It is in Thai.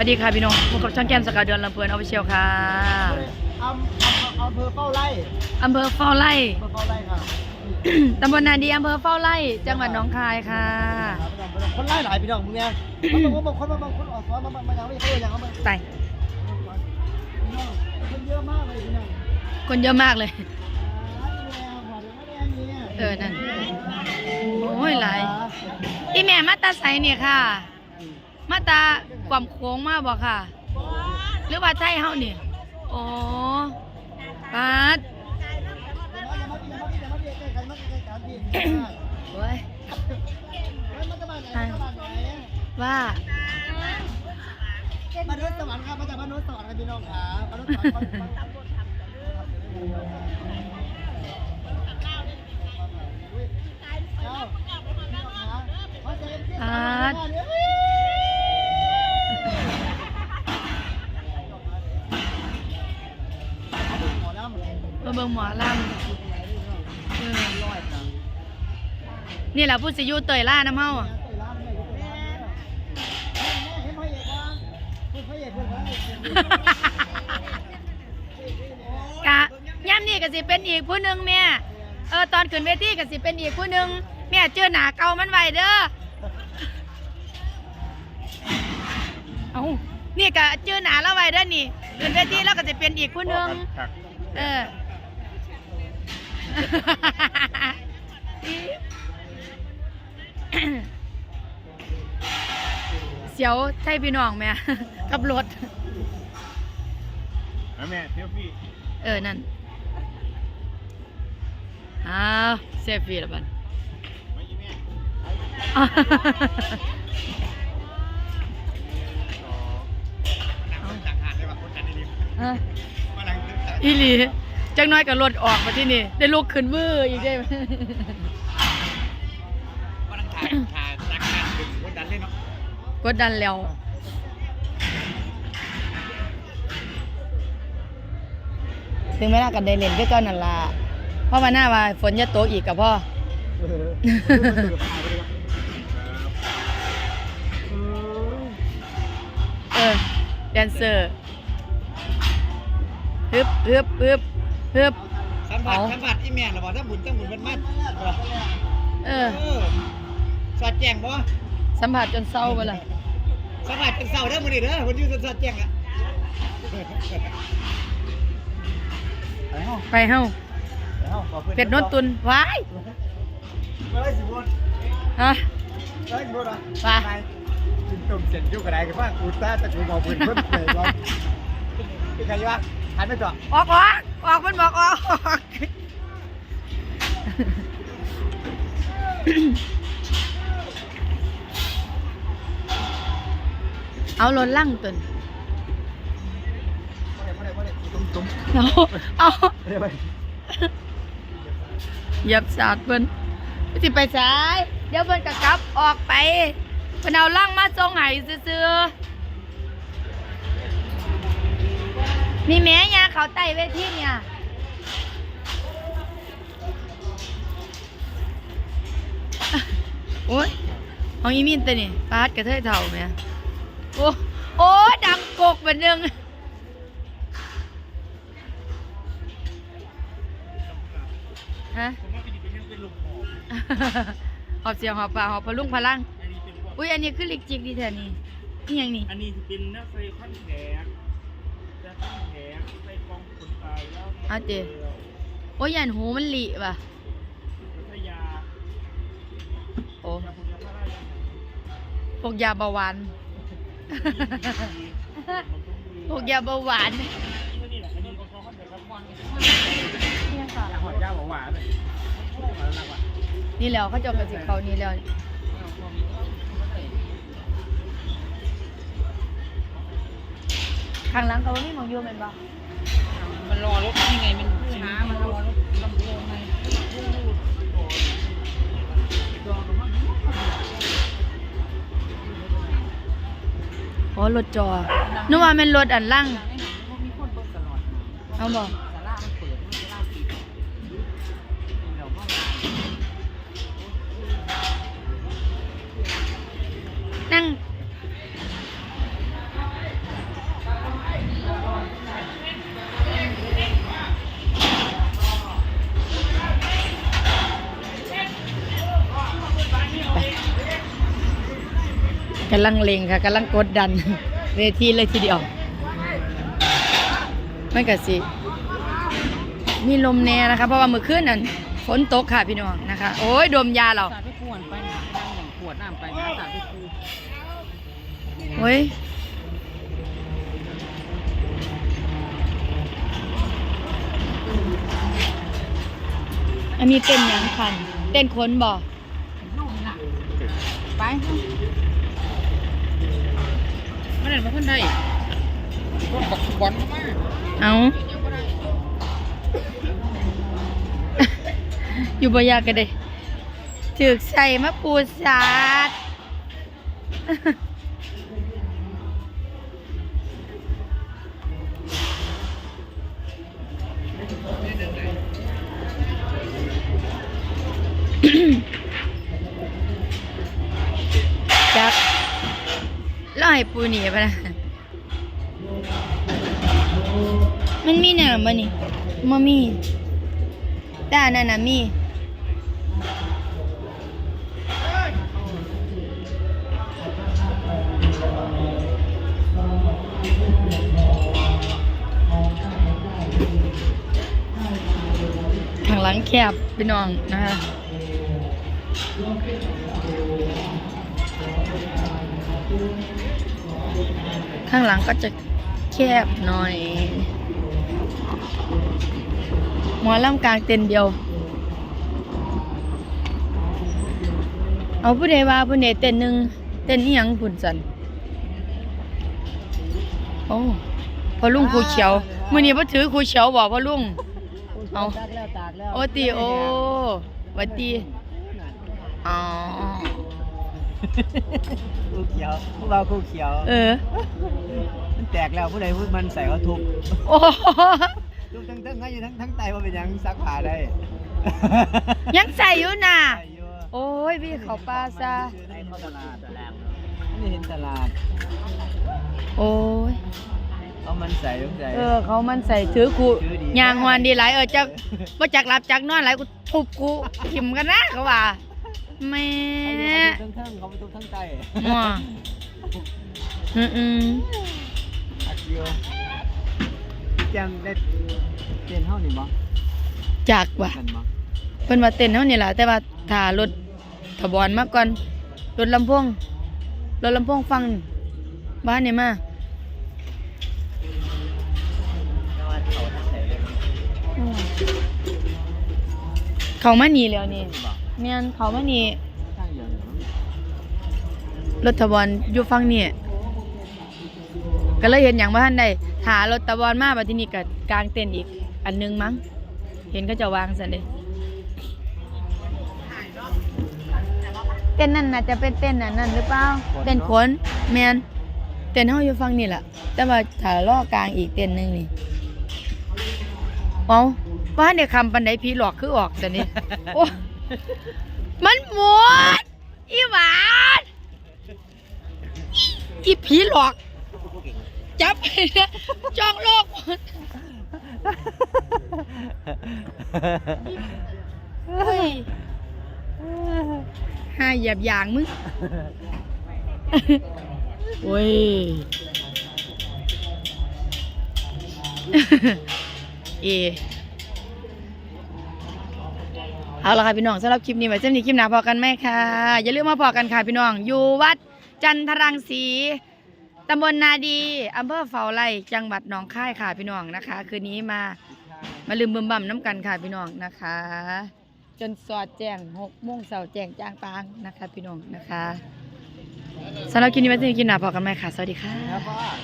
สวัสดีค่ะพี่น้องพบกับช่างแก้มสกาวเดือนลำเพลินออฟฟิเชียลค่ะอำอำอำเภอเฝ้าไร่อำเภอเฝ้าไร่อำเภอเฝ้าไร่ค่ะตำบลนาดีอำเภอเฝ้าไร่ จังหวัดหนองคายค่ะ คนไล่หลายพี่น้องมึงเนี่ยบางคนบางคนบางคนออกซ้อนมามาอย่างไม่เขาอย่างเขามาไปคนเยอะมากเลยพี่น้องคนเยอะมากเลยเอเอออนั่นโอ้ยหลายอีแม่มาตาใสเนี่ยค่ะ มาตากวามโค้งมาบอกค่ะ หรือว่าไทยเฮานี่โอ้ปาดโอ้ยว่ามาเดินสวรรค์ครับมาจากบ้านโน้นสวรรค์ครับพี่น้องครับบ้านโน้นสวรรค์ ลำเออนี่แหละผู้สิอยูเตยล่าน้ำเฮาอะกะย่ำนี่ก็สิเป็นอีกผู้หนึ่งแม่เออตอนขึ้นเวทีก็สิเป็นอีกผู้หนึ่งแม่เจอหนาเก่ามันไว้เด้อเอานี่ก็เจอหนาแล้วไว้เด้อนี่ขึ้นเวทีแล้วก็จะเป็นอีกผู้หนึ่งเออ เสียวใช่พี่น้องแม่กับรถนะแม่เที่ยวพี่เออ นั่นอ้าวเซฟฟี่ละบันไม่ยี่แม่อ้าวต่อมานั่งคนต่างหากเลยว่ะคน จันทร์นี่เออมานั่งตึ๊กตักอีหลีจังน้อยกับรถออกมาที่นี่ ได้ลูกขึ้นมืออีกได้ไหมมานั่งถ่ายถ่ายตักงานดึงคนดันเลยเนาะกดดันแล้ว ถึงแม้น่ากันได้เล่นด้วยกันนั่นล่ะเพราะว่าหน้าว่าฝนจะตกอีกกับพ่อเออ แดนเซอร์ฮึบฮึบฮึบ ฮึบสัมผัสเอาสัมผัสอีแม่เราบอกถ้าหมุนถ้าหมุนมันมัดเออเออสอดแจงบ่สัมผัสจนเศร้าไปเลยสัมผัสเป็นเสาเด้อมื้อนี้เด้อคนอยู่สอดแจงอะไปเฮ้าเป็ดโนนตุนว้ายเฮ้ยสิบวันฮะเฮ้ยสิบวันว่ากินต้มเสร็จยุ่งกับอะไรกันบ้างกูตาตะกูบอกเพื่อนเพื่อนเลยว่าเป็นไงวะ หันไปจ่อออกออกออกมันบอกออกเอารถลั่งตุนตุ้มตุ้มเอาเอาไม่ได้ไปเหยียบสาดเพิ่นสิไปซ้าย เดี๋ยวเพิ่นก็กลับออกไปเพิ่นเอาลั่งมาส่งให้ซื่อๆ มีแม่ยาเขาไต่เวทีเนี่ยโอ้ยของอีมินตัวนี่ปาดกระเทยเท่าไหมโอ้โอ้ดังกกเป็นหนึ่งฮะผมว่าเป็นเป็นยังเป็นลมหอบหอบเสียงหอบปากหอบพลุงพลังอันนี้เป็นพวกอุ้ยอันนี้คือลิกจิกดีแท้นี่นี่ยังนี่ อันนี้จะเป็นนักไฟขั้นแขกจะขั้นแขก เอาเจโอ้ยยันหูมันหลีป่ะพัทยาโอ้ยาพุทธพระราชพวกยาเบาหวานพวกยาเบาหวานนี่แหละอันนี้ก็เขาขั้นแขกครับวันนี่ค่ะหอยย่าหวานเลยนี่แล้วเขาเจะกระสิเขานี่แล้ว ข้างหลังเขาไม่มองอยู่เป็นปะมันรอรถยังไงมันช้ามันรอรถลำโพงไงโอ้รถจอนึกว่ามันรถอันล่าง เอาบ กำลังเลงค่ะกำลังกดดัน เวทีเลยทีเดียวมันก็สิ มีลมแน่นะคะ เพราะว่าเมื่อคืนนั้นฝนตกค่ะพี่น้องนะคะ โอ้ยดมยาเราสาดไปขวนไปนะนั่งอย่างขวดน้ำไปนะสาดไปคูโอ้ยอันนี้เต้นหยังคันเต้นคนบ่ไป มันเห็นมาคนใดรถบักบอลเข้ามาเอายังบ่ได้อยู่บ่ยากกันเด้ถึกใส่มะปูสาด ปูหนีไปนะมันมีแนวบ่นี่บ่มีแต่นนั้นน่ะมีข้างหลังแคบพี่น้องนะคะ ข้างหลังก็จะแคบหน่อย หมอลำกลางเต็นท์เดียว เอาผู้ใดว่าผู้ใดเต้นหนึ่งเต้นนี่ยังผุนสันโอ้พอลุงครูเขียวมื้อนี้บ่ถือครูเขียวบ่พอลุงเอาตากแล้วตากแล้วโอตีโอหวัดดีอ๋อ คู่เขียวพวกเราคู่เขียว เออ มันแตกแล้วผู้ใดพูดมันใส่ว่าทุบโอ้ทุบทั้งทั้งให้อยู่ทั้งทั้งไตว่าเป็นหยังซักผ้าได้ยังใส่อยู่น่ะ ใส่อยู่โอ้ยพี่เขาปลาซะ ในเข้าตลาดตลาดนี่เห็นตลาดโอ้ย เอามันใส่ต้องใส่ เออ เขามันใส่ถือกูยางหวานดีหลายเออจักบ่จักหลับจักนอนหลายกูทุบกูทิ่มกันนะเขาว่า แม่เขาอยู่ทั้งทั้งเขาไปทุบทั้งไตมั่วอืมอืมอักอยู่แจมได้เตียนเท่านี่บ่จักว่ะกันบ่เพิ่นว่าเต้นเฮานี่ล่ะแต่ว่าถ้ารถทบอนมาก่อนรถลำโพงรถลำโพงฟังบ้านนี่มาเขาทั้งใส่เลยเขามานี่แล้วนี่บ่ แม่นเขามานี่ข้างเดียวนี่มั้งรถทบอนอยู่ฟังนี่ก็เลยเห็นหยังบ่ทันได้ถ้ารถทบอนมาบัดทีนี้ก็กลางเต้นท์อีก อันหนึงมั้ง เห็นเขาจะวางซั่นเด้เต้นนั่นน่ะจะเป็นเต้นอันนั้นหรือเปล่าเต้นขนแม่นเต้นเฮาอยู่ฟังนี่ล่ะแต่ว่าถ้ารอกลางอีกเต้นหนึงนี่เอาว่าเดี๋ยวคำปันไดผีหลอกคือออกแต่นี่โอ้ มันหมดอีหวานอีผีหลอก จับไปนะจ้องโลกหมดเฮ้ยห้าเหยียบยางมึงโอ้ยเอ เอาละค่ะพี่น้องสำหรับคลิปนี้ไว้เจ้านี้คลิปหน้าพอกันไหมค่ะอย่าลืมมาพอกันค่ะพี่น้อง อยู่วัดจันทรังสีตำบลนาดีอำเภอเฝ้าไร่จังหวัดหนองคายค่ะพี่น้องนะคะ คืนนี้มามาลืมบึมบั่มน้ำกันค่ะพี่น้องนะคะ จนสอดแจ้งหกโมงเสาร์แจ้งจางปางนะคะ พี่น้องนะคะสำหรับคลิปนี้ไว้เจ้านี้คลิปหน้าพอกันไหมค่ะ สวัสดีค่ะ